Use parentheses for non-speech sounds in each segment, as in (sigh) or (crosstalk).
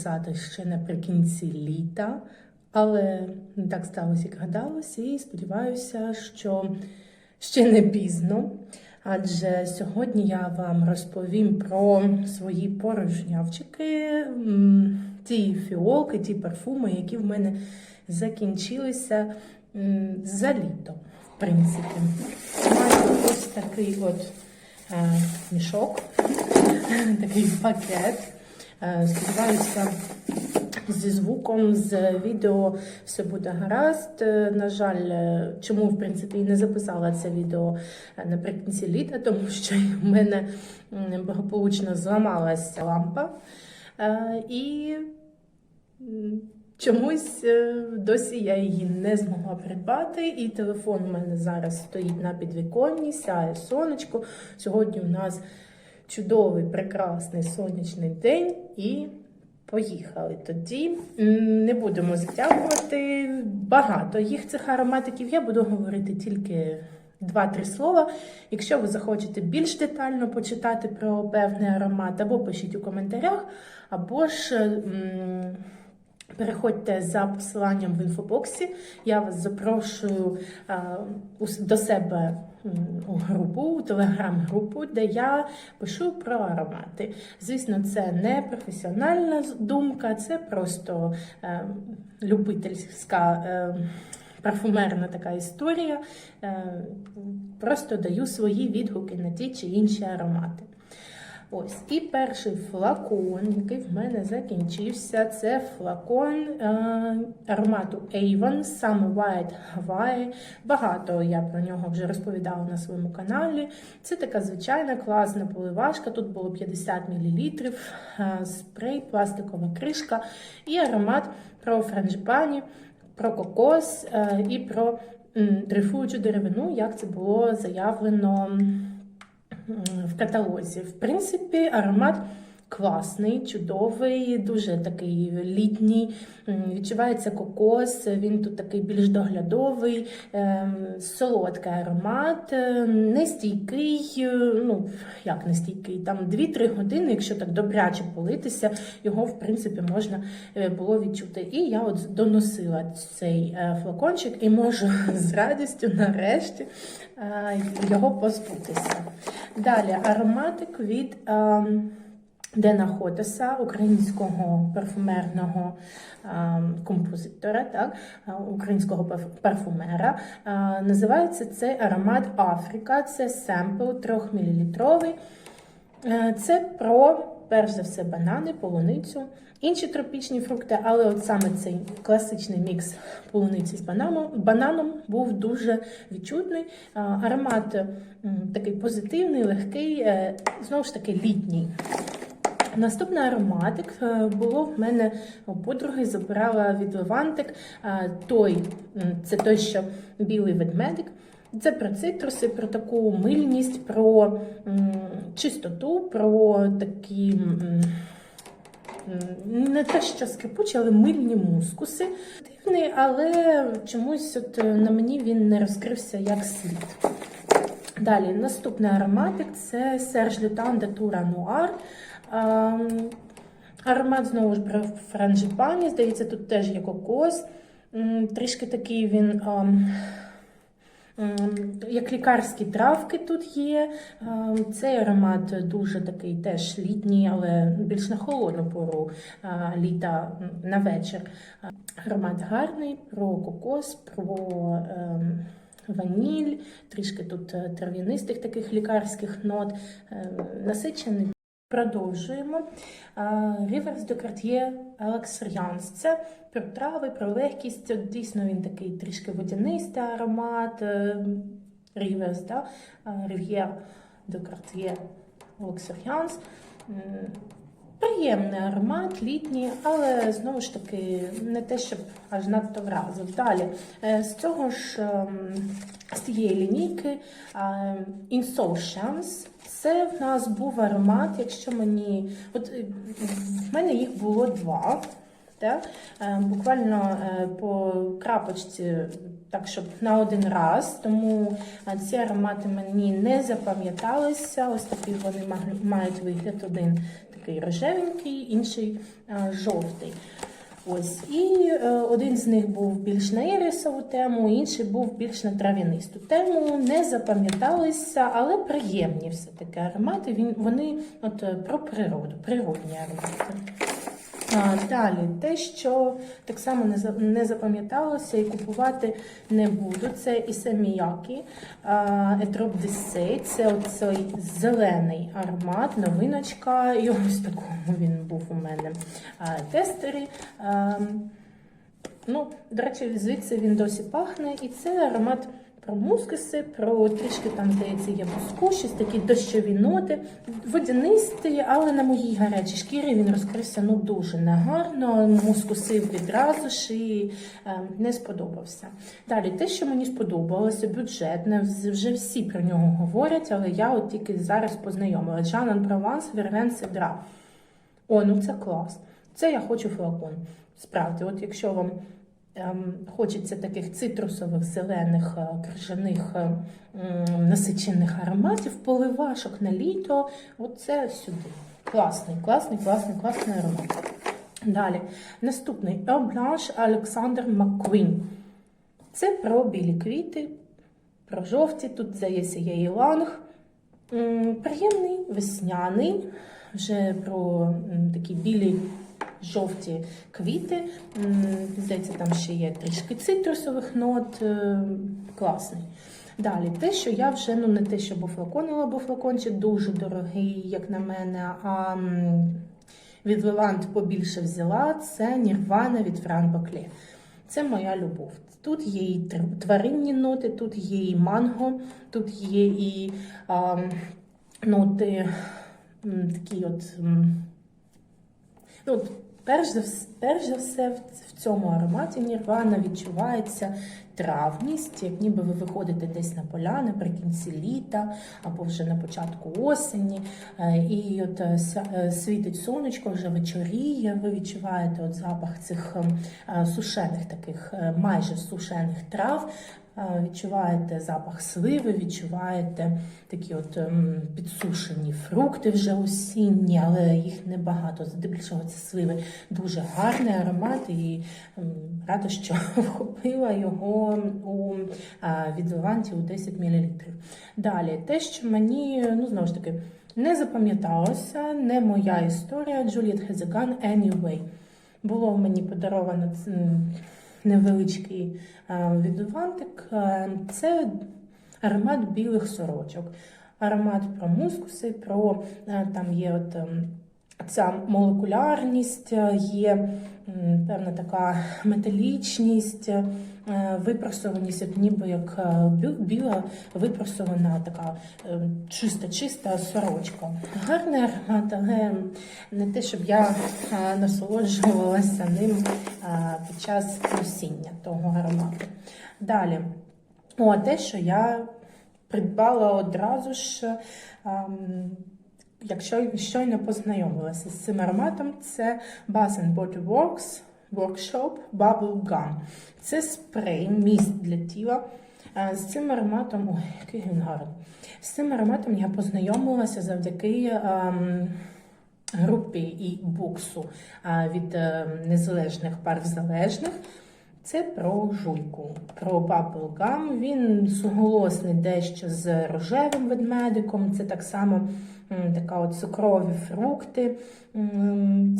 записати ще наприкінці літа, але не так сталося, як гадалося, і сподіваюся, що ще не пізно. Адже сьогодні я вам розповім про свої порожнявчики, ті фіолки, ті парфуми, які в мене закінчилися за літо, в принципі. Маю ось такий от е, мішок, (laughs) такий пакет. Е, Сподіваюся, зі звуком, з відео все буде гаразд. Е, На жаль, е, чому в принципі і не записала це відео наприкінці літа, тому що в мене благополучно зламалася лампа. І чомусь досі я її не змогла придбати. І телефон у мене зараз стоїть на підвіконні, сяє сонечко. Сьогодні у нас чудовий, прекрасний сонячний день і. Поїхали тоді. Не будемо затягувати багато їх цих ароматиків. Я буду говорити тільки два-три слова. Якщо ви захочете більш детально почитати про певний аромат, або пишіть у коментарях, або ж переходьте за посиланням в інфобоксі. Я вас запрошую а, до себе у групу, у телеграм-групу, де я пишу про аромати. Звісно, це не професіональна думка, це просто е, любительська. Е, Парфумерна така історія. Е, Просто даю свої відгуки на ті чи інші аромати. Ось, і перший флакон, який в мене закінчився, це флакон е, аромату Avon Summer White Hawaii. Багато я про нього вже розповідала на своєму каналі. Це така звичайна класна поливашка. Тут було 50 мл, е, спрей, пластикова кришка і аромат про франжипані, про кокос е, і про м, дрейфуючу деревину, як це було заявлено в каталозі. В принципі, аромат класний, чудовий, дуже такий літній. Відчувається кокос, він тут такий більш доглядовий, ем, солодкий аромат, е, нестійкий, е, ну як нестійкий, там 2-3 години, якщо так добряче политися, його в принципі можна е, було відчути. І я от доносила цей флакончик і можу (laughs) з радістю нарешті його позбутися. Далі ароматик від ем, Дена Хотеса, українського парфумерного композитора, так, українського парфумера. Називається цей аромат Африка. Це семпл 3-мл. Е, Це про, перш за все, банани, полуницю, інші тропічні фрукти, але от саме цей класичний мікс полуниці з бананом, бананом був дуже відчутний. Аромат такий позитивний, легкий, е, знову ж таки літній. Наступний ароматик е, було в мене у подруги, забирала від Левантик. е, Той, це той, що білий ведмедик. Це про цитруси, про таку мильність, про чистоту, про такі не те, що скрипучі, але мильні мускуси. Дивний, але чомусь от е, на мені він не розкрився як слід. Далі, наступний ароматик це Serge Lutin de Toura Noir. Ем, Аромат знову ж про франжипані. Здається, тут теж є кокос. Трішки такий він. ем, ем, Як лікарські травки тут є. Цей аромат дуже такий теж літній, але більш на холодну пору е, літа на вечір. Аромат гарний про кокос, про ваніль, трішки тут е, трав'янистих таких лікарських нот, е, насичений. Продовжуємо. Ріверс до Карт'є Алекс Luxuriance. Це про трави, про легкість. Дійсно, він такий трішки водянистий аромат. Ріверс, да? Рів'єр до Карт'є Алекс Luxuriance. Приємний аромат, літній, але знову ж таки не те, щоб аж надто вразив. Далі е, з цього ж ем, з цієї лінійки ем, Insouciance. Це в нас був аромат, якщо мені. От е, в мене їх було два. Так? Е, Буквально е, по крапочці, так щоб на один раз. Тому е, ці аромати мені не запам'яталися. Ось такий вони мають вигляд один такий рожевенький, інший е, жовтий. Ось і е, один з них був більш на ірисову тему, інший був більш на трав'янисту тему. Не запам'яталися, але приємні все таки аромати. Він вони от е, про природу, природні аромати. Далі, те, що так само не за- не запам'яталося і купувати не буду, це ісаміякі Етроп Десей. Це оцей зелений аромат, новиночка. І ось такому він був у мене тестері. А, Ну, до речі, звідси він досі пахне, і це аромат про мускуси, про трішки там, здається, є буску, щось такі дощові ноти, водянистий, але на моїй гарячій шкірі він розкрився ну дуже негарно, мускусив відразу ж і е, не сподобався. Далі, те, що мені сподобалося, бюджетне, вже всі про нього говорять, але я от тільки зараз познайомила. Жанан Прованс, Вервен Седра. О, ну це клас. Це я хочу флакон. Справді, от якщо вам хочеться таких цитрусових, зелених, е, крижаних, е, насичених ароматів, поливашок на літо, от це сюди. Класний, класний, класний, класний аромат. Далі. Наступний Blanche Alexander McQueen. Це про білі квіти, про жовті. Тут, здається, є іланг. Приємний, весняний, вже про такі білі жовті квіти. Здається, там ще є трішки цитрусових нот. е, Класний. Далі, те, що я вже ну не те, що був флаконила, бо флакончик дуже дорогий, як на мене. А від Левант побільше взяла. Це Нірвана від Фран Бакле. Це моя любов. Тут є і тваринні ноти, тут є і манго, тут є і а, ноти такі от. Ну, перш за перш за все в, цьому ароматі Нірвана відчувається травність, як ніби ви виходите десь на поля наприкінці літа або вже на початку осені, е, і от е, е, світить сонечко, вже вечоріє. Ви відчуваєте от запах цих е, сушених таких майже сушених трав. Е, Відчуваєте запах сливи, відчуваєте такі от ем, підсушені фрукти вже осінні, але їх небагато. Здебільшого це сливи. Дуже гарний аромат і ем, рада, що (laughs) вхопила його у е, від Леванті у 10 мл. Далі, те, що мені, ну знову ж таки, не запам'яталося, не моя історія. Джуліет Хезеган Anyway. Було мені подаровано невеличкий е, відувантик. Е, Це аромат білих сорочок. Аромат про мускуси, про е, там є от. Ця молекулярність, е, є певна така металічність, е, випросованість, от ніби як е, біла випросована така чиста-чиста сорочка. Гарний аромат, але не те, щоб я насолоджувалася ним під час носіння того аромату. Далі, о, те, що я придбала одразу ж. Якщо щойно познайомилася з цим ароматом, це Bath Body Works Workshop Bubble Gum. Це спрей, міст для тіла. Е, З цим ароматом, ой, який він гарний. З цим ароматом я познайомилася завдяки ем, групі і боксу е, від е, незалежних пар залежних. Це про жуйку, про баблгам. Він суголосний дещо з рожевим ведмедиком. Це так само така от цукрові фрукти.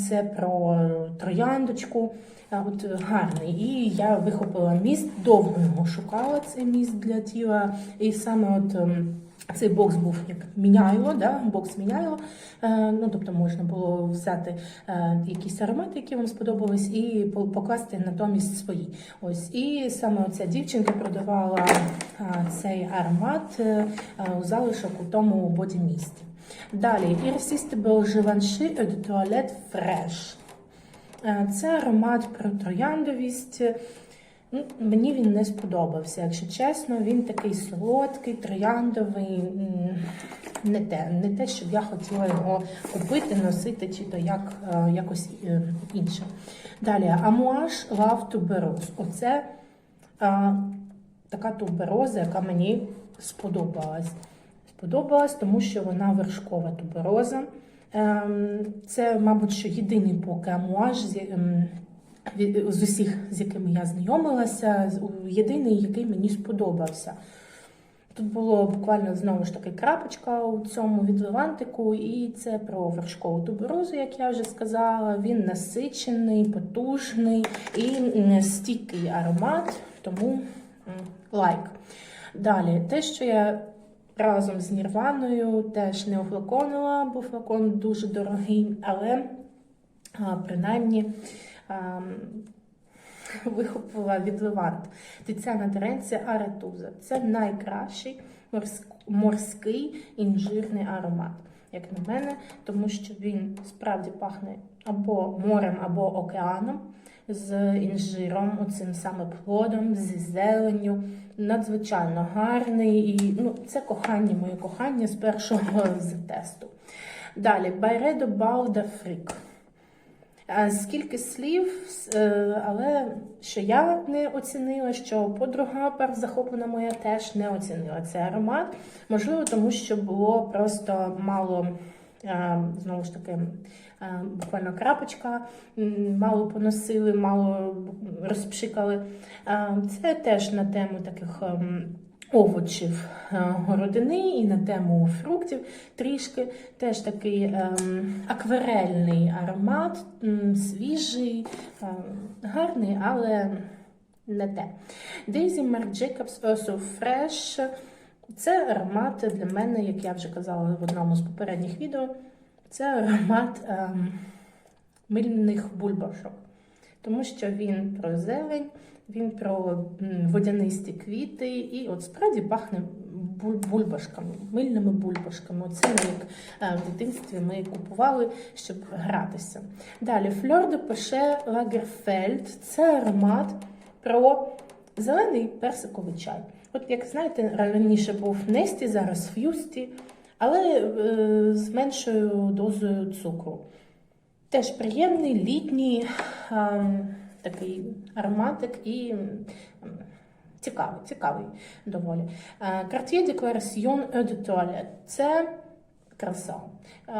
Це про трояндочку. От гарний. І я вихопила міст, довго його шукала цей міст для тіла. І саме от. ем, цей бокс був як міняйло, да? бокс міняйло. Е, ну, тобто можна було взяти е, якісь аромати, які вам сподобались, і покласти натомість свої. Ось і саме ця дівчинка продавала е, цей аромат е, е, у залишок у тому боді місті. Далі Irresistible Givenchy Eau de Toilette Fresh. Е, Це аромат про трояндовість. Мені він не сподобався, якщо чесно. Він такий солодкий, трояндовий. не те, не те, щоб я хотіла його купити, носити чи то як е, якось е, інше. Далі, амуаж Love Tuberose. Оце е, така тубероза, яка мені сподобалась. Сподобалась, тому що вона вершкова тубероза. Ем, Це, мабуть, що єдиний поки амуаж з, ем, усіх, з якими я знайомилася, єдиний, який мені сподобався. Тут було буквально знову ж таки крапочка у цьому від Левантику, і це про вершкову туберозу, як я вже сказала. Він насичений, потужний і стійкий аромат, тому лайк. Далі, те, що я разом з Нірваною теж не офлаконила, бо флакон дуже дорогий, але а, принаймні. ам, вихопила від Левант. Тетяна Теренція Аретуза. Це найкращий морськ- морський інжирний аромат, як на мене, тому що він справді пахне або морем, або океаном з інжиром, оцим саме плодом, зі зеленню. Надзвичайно гарний. І ну, це кохання, моє кохання з першого (laughs) з тесту. Далі Байредо Бауда Фрік. Скільки слів, е, але що я не оцінила, що подруга першзахоплена моя теж не оцінила цей аромат. Можливо, тому що було просто мало, знову ж таки, е, буквально крапочка, мало поносили, мало розпшикали. Е, Це теж на тему таких. ем, Овочів е, городини і на тему фруктів трішки теж такий ем, акварельний аромат, свіжий, ем, гарний, але не те. Daisy Marc Jacobs Also Fresh. Це аромат для мене, як я вже казала в одному з попередніх відео, це аромат ем, мильних бульбашок. Тому що він про зелень, він про водянисті квіти, і от справді пахне бульбашками, мильними бульбашками. Оце як е, в дитинстві ми купували, щоб гратися. Далі Фльор де Пеше Лагерфельд це аромат про зелений персиковий чай. От як знаєте, раніше був Несті, зараз Ф'юсті, але е, з меншою дозою цукру. Теж приємний літній ем, такий ароматик і цікавий, цікавий доволі. Cartier Declaration Eau de Toilette – це краса. Е,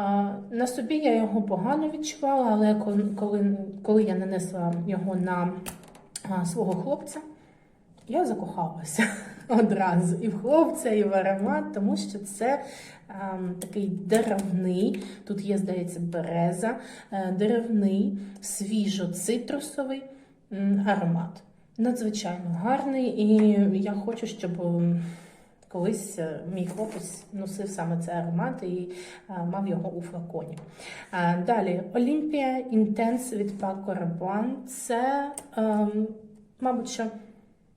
На собі я його погано відчувала, але коли, коли, я нанесла його на а, свого хлопця, я закохалася одразу і в хлопця, і в аромат, тому що це ем, такий деревний, тут є, здається, береза, е, деревний, свіжо-цитрусовий м, аромат. Надзвичайно гарний, і я хочу, щоб ем, колись е, мій хлопець носив саме цей аромат і е, мав його у флаконі. Е, Далі Olympia Intense від Paco Rabanne. Це, ем, мабуть, що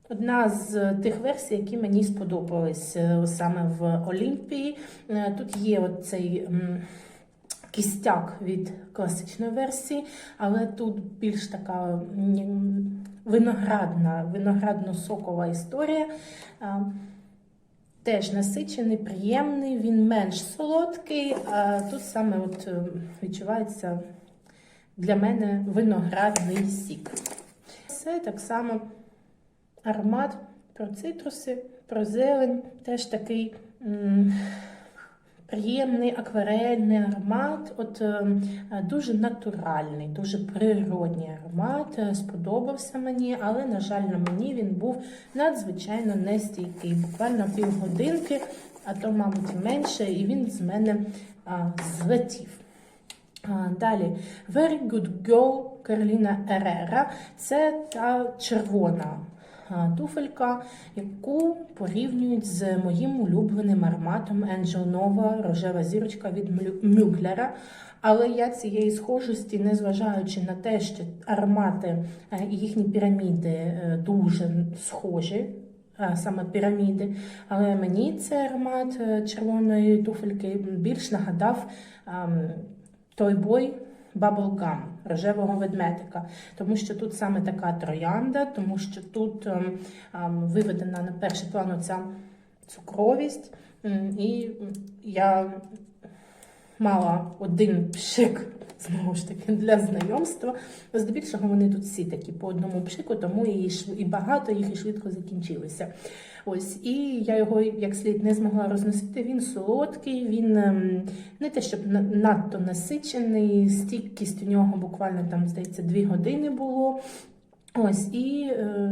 Одна з тих версій, які мені сподобались е, саме в Олімпії. Е, Тут є оцей кістяк від класичної версії, але тут більш така виноградна, виноградно-сокова історія. Е, Теж насичений, приємний, він менш солодкий, а тут саме от е, відчувається для мене виноградний сік. Це так само аромат про цитруси, про зелень, теж такий м, приємний акварельний аромат, от е, дуже натуральний, дуже природній аромат. Е, Сподобався мені, але, на жаль, на мені він був надзвичайно нестійкий. Буквально півгодинки, а то, мабуть, менше, і він з мене а, злетів. Далі Very Good Girl Кароліна Ерера. Це та червона туфелька, яку порівнюють з моїм улюбленим ароматом Angel Nova рожева зірочка від Мюглера. Але я цієї схожості, незважаючи на те, що аромати е, і їхні піраміди е, дуже схожі, саме піраміди. Але мені цей аромат е, червоної туфельки більш нагадав ем, той бой Bubblegum, рожевого ведмедика, тому що тут саме така троянда, тому що тут ем, ем, виведена на перший план ця цукровість, І я мала один пшик, знову ж таки, для знайомства. Здебільшого вони тут всі такі по одному пшику, тому і, і багато їх і швидко закінчилися. Ось, і я його як слід не змогла розносити. Він солодкий, він ем, не те, щоб надто насичений, стійкість у нього буквально там, здається, дві години було. Ось і е,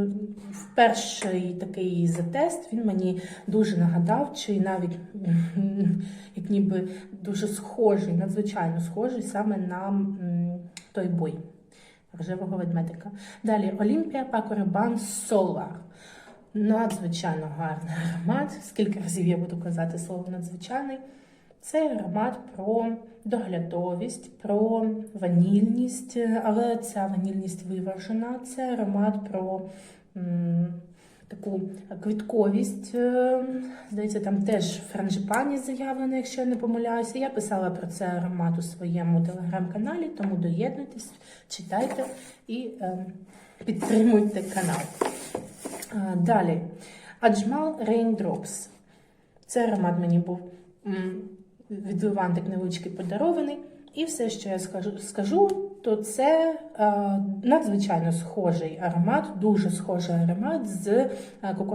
перший такий затест він мені дуже нагадав, чи навіть (laughs) як ніби дуже схожий, надзвичайно схожий саме на м, той бой рожевого ведмедика. Далі Олімпія Пакорабан Solar. Надзвичайно гарний аромат. Скільки разів я буду казати слово надзвичайний. Це аромат про доглядовість, про ванільність, але ця ванільність виважена. Це аромат про м, таку квітковість. Е, Здається, там теж франжипані заявлено, якщо я не помиляюся. Я писала про це аромат у своєму телеграм-каналі, тому доєднуйтесь, читайте і е, підтримуйте канал. А, Далі. Аджмал Raindrops. Це аромат мені був від невеличкий подарований. І все, що я скажу, скажу то це е, надзвичайно схожий аромат, дуже схожий аромат з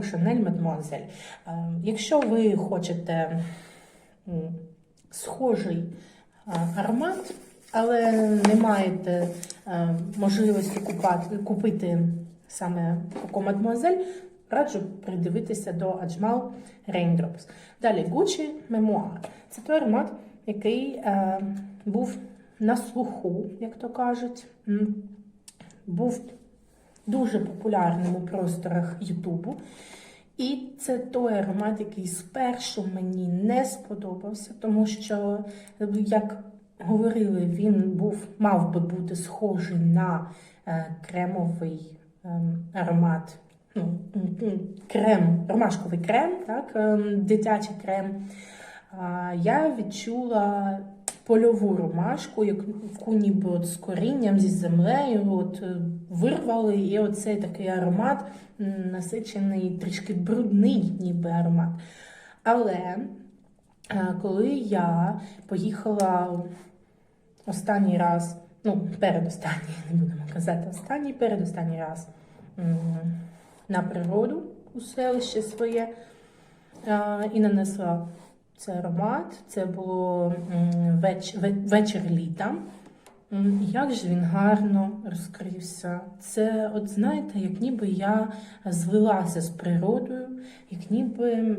Chanel Mademoiselle. Е, якщо ви хочете схожий е, аромат, але не маєте е, можливості купати, купити саме Coco Mademoiselle, раджу придивитися до Ajmal Raindrops. Далі Gucci Memoir. Це той аромат, який е, був на слуху, як то кажуть. Був дуже популярним у просторах Ютубу. І це той аромат, який спершу мені не сподобався, тому що, як говорили, він був, мав би бути схожий на е, кремовий ем, аромат. Крем, ромашковий крем, так, ем, дитячий крем. Я відчула польову ромашку, яку ніби от з корінням, зі землею от е, вирвали, і оцей такий аромат насичений, трішки брудний, ніби аромат. Але е, коли я поїхала останній раз, ну, передостанній, (laughs) не будемо казати, останній, передостанній раз на природу у селище своє і нанесла цей аромат. Це було веч, вечір літа. Як же він гарно розкрився. Це, от знаєте, як ніби я злилася з природою, як ніби.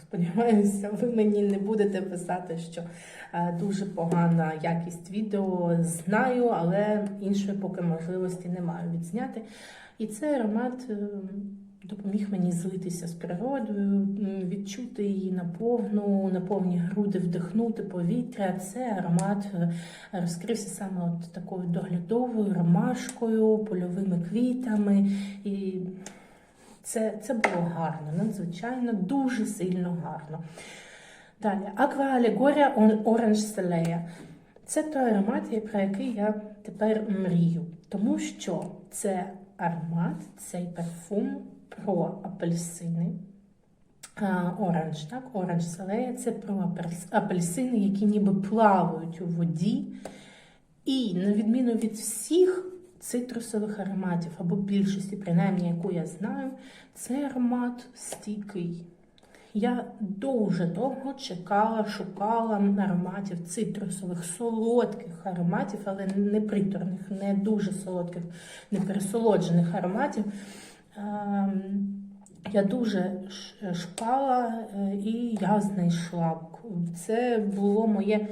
Сподіваюся, ви мені не будете писати, що е, дуже погана якість відео. Знаю, але іншої поки можливості не маю відзняти. І цей аромат е, допоміг мені злитися з природою, відчути її наповну, на повні груди вдихнути повітря. Це аромат е, розкрився саме от такою доглядовою ромашкою, польовими квітами. І це, це було гарно, надзвичайно, дуже сильно гарно. Далі, Аква Алегорія Оранж Селея. Це той аромат, про який я тепер мрію. Тому що це аромат, цей парфум про апельсини. А, Оранж, так, оранж селея це про апельс- апельсини, які ніби плавають у воді. І на відміну від всіх цитрусових ароматів, або більшості, принаймні, яку я знаю, цей аромат стійкий. Я дуже довго чекала, шукала ароматів цитрусових, солодких ароматів, але не приторних, не дуже солодких, не пересолоджених ароматів. Ем, Я дуже шукала е, і я знайшла. Це було моє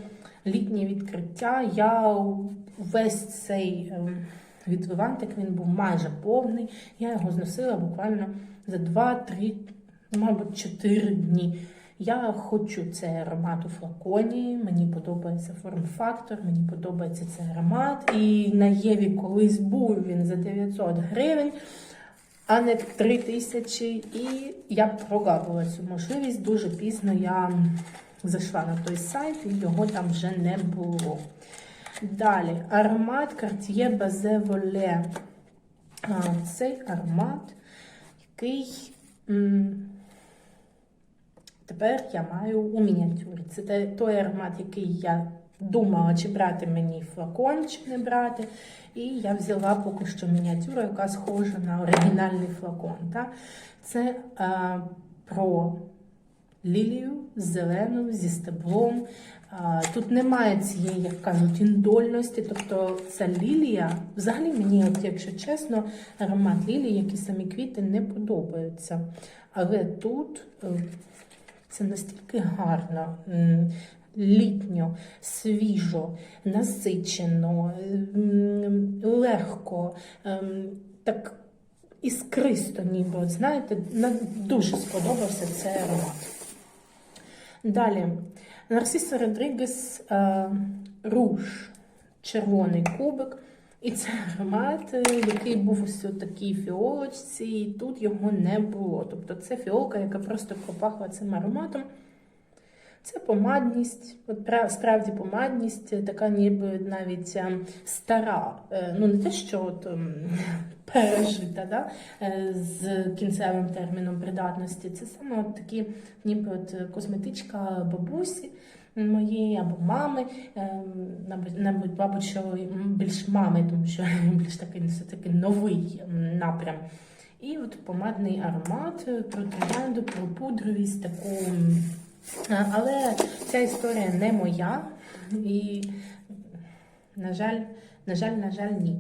літнє відкриття. Я весь цей ем, відвивантик, він був майже повний. Я його зносила буквально за 2-3, мабуть, 4 дні. Я хочу цей аромат у флаконі, мені подобається форм-фактор, мені подобається цей аромат. І на Єві колись був він за 900 гривень, а не 3 тисячі. І я прогавила цю можливість. Дуже пізно я зайшла на той сайт і його там вже не було. Далі аромат Cartier Volé. А, Цей аромат, який м, тепер я маю у мініатюрі. Це той аромат, який я думала, чи брати мені флакон, чи не брати. І я взяла поки що мініатюру, яка схожа на оригінальний флакон. Так? Це е, про лілію зелену зі стеблом. Тут немає цієї, як кажуть, індольності. Тобто ця лілія, взагалі мені, от, якщо чесно, аромат лілії, які самі квіти, не подобаються. Але тут е, це настільки гарно, літньо, свіжо, насичено, легко, ем, так іскристо, ніби, от знаєте, на- дуже сподобався цей аромат. Далі, Нарсиса Родрігес е, руж, червоний кубик. І це аромат, який був ось у такій фіолочці, і тут його не було. Тобто це фіолка, яка просто пропахла цим ароматом. Це помадність, от справді помадність, така ніби навіть е, стара. Е, Ну, не те, що от, ем, (laughs) пережита да? е, з кінцевим терміном придатності. Це саме от такі, ніби от е, косметичка бабусі моєї або мами, ем, мабуть, мабуть, мабуть, що більш мами, тому що (laughs) більш такий все таки новий напрям. І от помадний аромат про троянду, про пудровість, таку. Але ця історія не моя, і, на жаль, на жаль, на жаль, ні.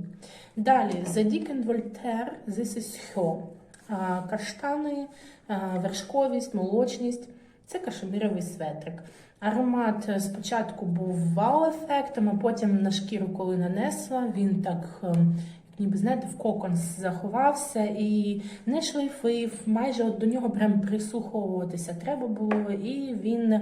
Далі, and Voltaire, This is Her. Каштани, вершковість, молочність. Це кашеміровий светрик. Аромат спочатку був вау-ефектом, а потім на шкіру, коли нанесла, він так, ем, ніби знаєте, в кокон заховався і не шлейфив, майже от до нього прям прислуховуватися треба було, і він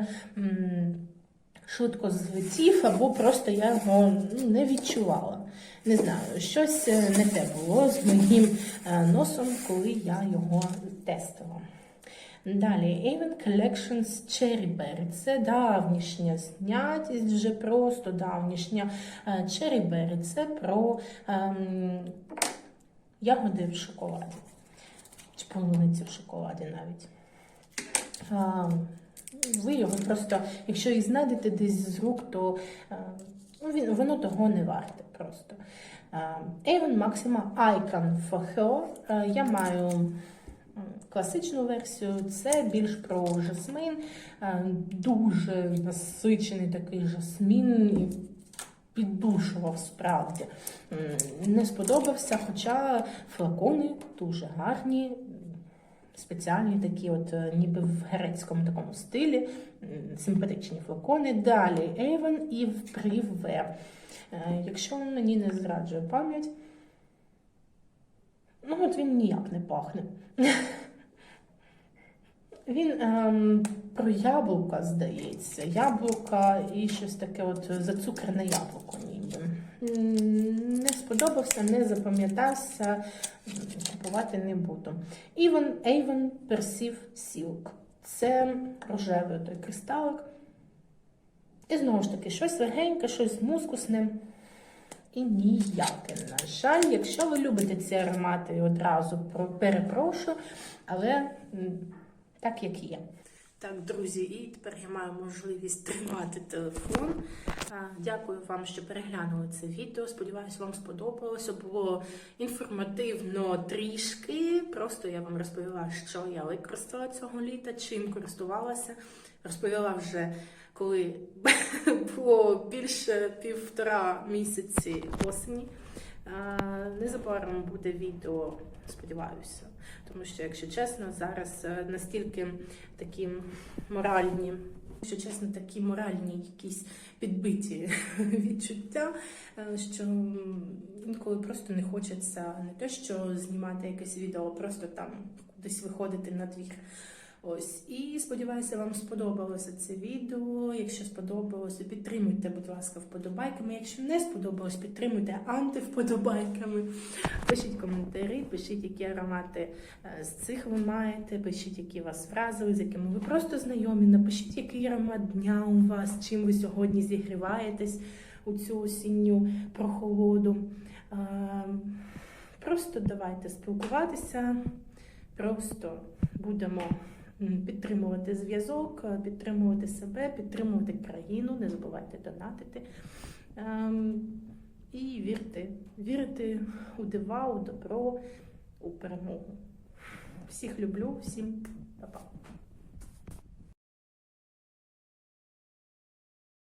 швидко злетів, або просто я його ну, не відчувала. Не знаю, щось е, не те було з моїм е, носом, коли я його тестила. Далі Avon Collections Cherry Berry. Це давнішня знятість, вже просто давнішня. Е, Cherry Berry – це про ем, ягоди в шоколаді. Чи полуниці в шоколаді навіть. А, ви його просто, якщо і знайдете десь з рук, то е, ну, він, воно того не варте просто. Е, Avon Maxima Icon for Her. Е, Я маю класичну версію, це більш про жасмин, е, дуже насичений такий жасмін. Піддушував справді. Не сподобався, хоча флакони дуже гарні, спеціальні такі, от е, ніби в грецькому такому стилі, симпатичні флакони. Далі Avon і Privé. Е, Якщо мені не зраджує пам'ять, ну от він ніяк не пахне. (laughs) Він ем, про яблука, здається. Яблука і щось таке от зацукрене яблуко ніби. Не сподобався, не запам'ятався, купувати не буду. Avon, Avon Perceive Silk. Це рожевий той кристалик. І знову ж таки, щось легеньке, щось мускусне. І ніяке, на жаль, якщо ви любите ці аромати, одразу перепрошую, але так як є. Так, друзі, і тепер я маю можливість тримати телефон. Дякую вам, що переглянули це відео. Сподіваюсь, вам сподобалося. Було інформативно трішки. Просто я вам розповіла, що я використала цього літа, чим користувалася. Розповіла вже, коли (laughs) було більше півтора місяці осені. Незабаром буде відео, сподіваюся. Тому що, якщо чесно, зараз е, настільки такі моральні, якщо чесно, такі моральні якісь підбиті (laughs) відчуття, е, що інколи просто не хочеться не те, що знімати якесь відео, просто там кудись виходити на двір. Ось, і сподіваюся, вам сподобалося це відео. Якщо сподобалося, підтримуйте, будь ласка, вподобайками. Якщо не сподобалось, підтримуйте антивподобайками. Пишіть коментарі, пишіть, які аромати е, з цих ви маєте, пишіть, які вас вразили, з якими ви просто знайомі. Напишіть, який аромат дня у вас, чим ви сьогодні зігріваєтесь у цю осінню прохолоду. Е, Просто давайте спілкуватися, просто будемо підтримувати зв'язок, е, підтримувати себе, підтримувати країну, не забувайте донатити. Ем, І вірити, вірити у дива, у добро, у перемогу. Всіх люблю, всім.